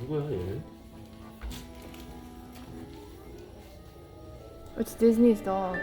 누구야 얘? It's Disney's dog.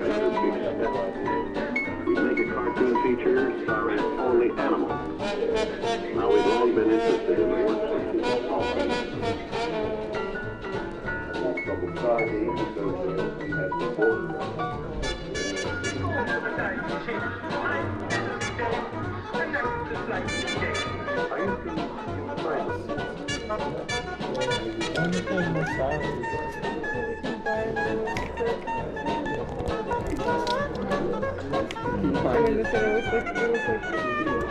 I. We make a cartoon feature starring only animals. Now we've long been interested in the work of the. Hawking. Trouble Friday because we had the photograph. I used I mean, it was like, it was like, no.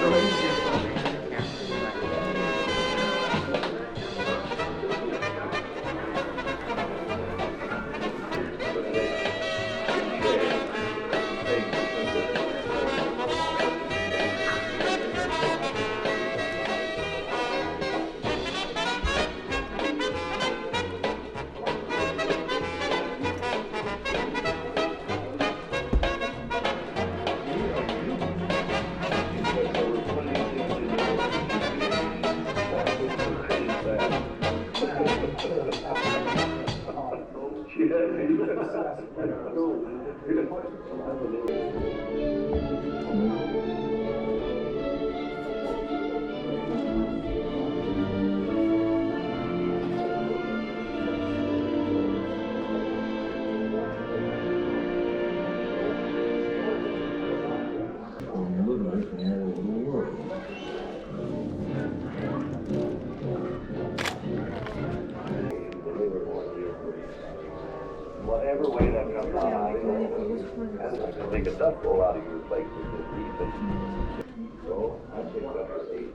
Oh. Does pull out of your place with this reason. So I think that's eight.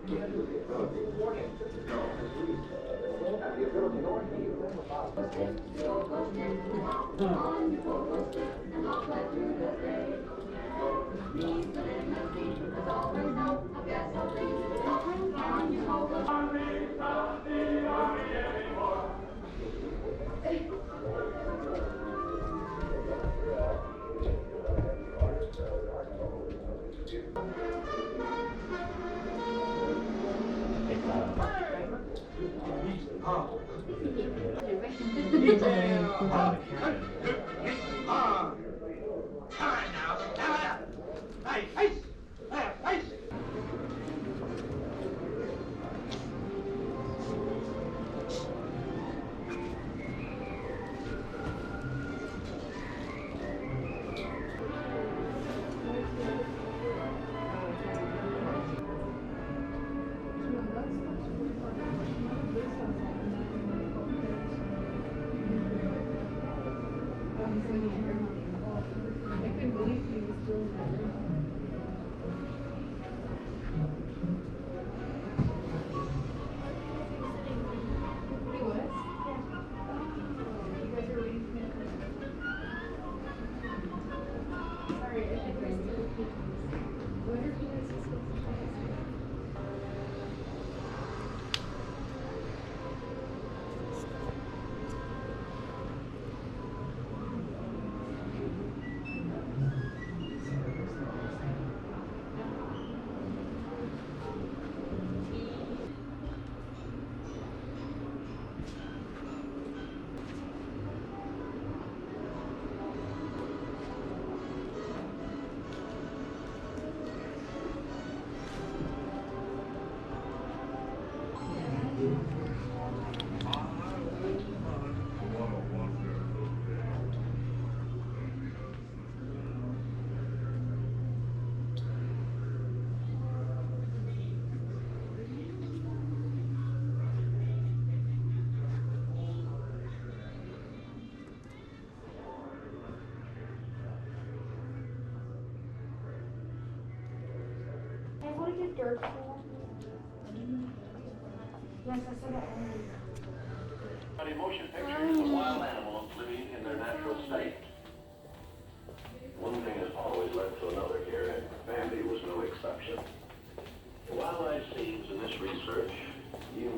Hey, what did you dirt for? Yes, I said that. The motion pictures of wild animals living in their natural state. One thing has always led to another here, and Bambi was no exception. The wildlife scenes in this research, you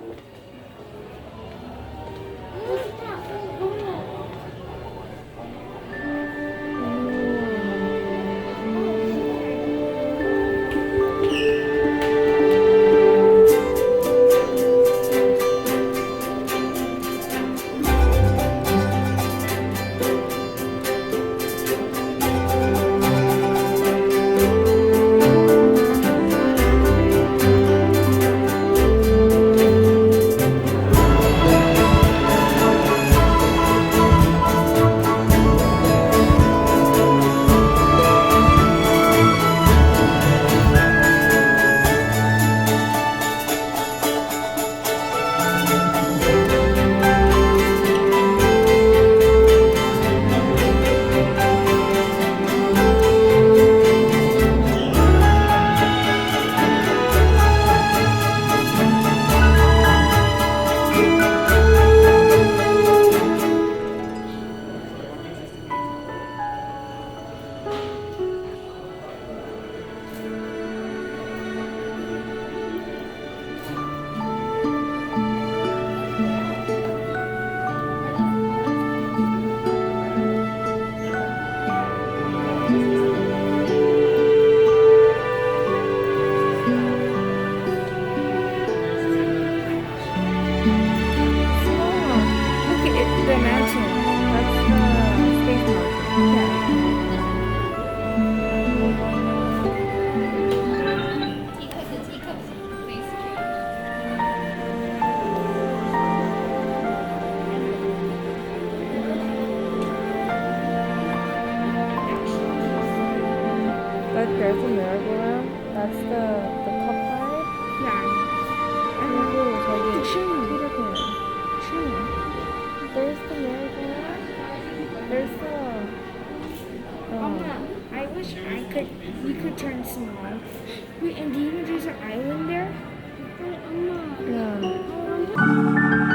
could we could turn small. Wait, and do you know there's an island there? No.